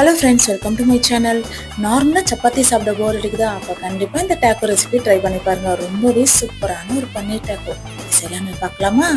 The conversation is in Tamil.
Hello friends welcome to my channel நார்மலாக சப்பாத்தி சாப்பிட போர் தான் அப்போ கண்டிப்பாக இந்த டேக்கோ ரெசிபி ட்ரை பண்ணி பாருங்கள் ரொம்பவே சூப்பரான ஒரு பன்னீர் டேக்கோ செய்யலாமே பார்க்கலாமா?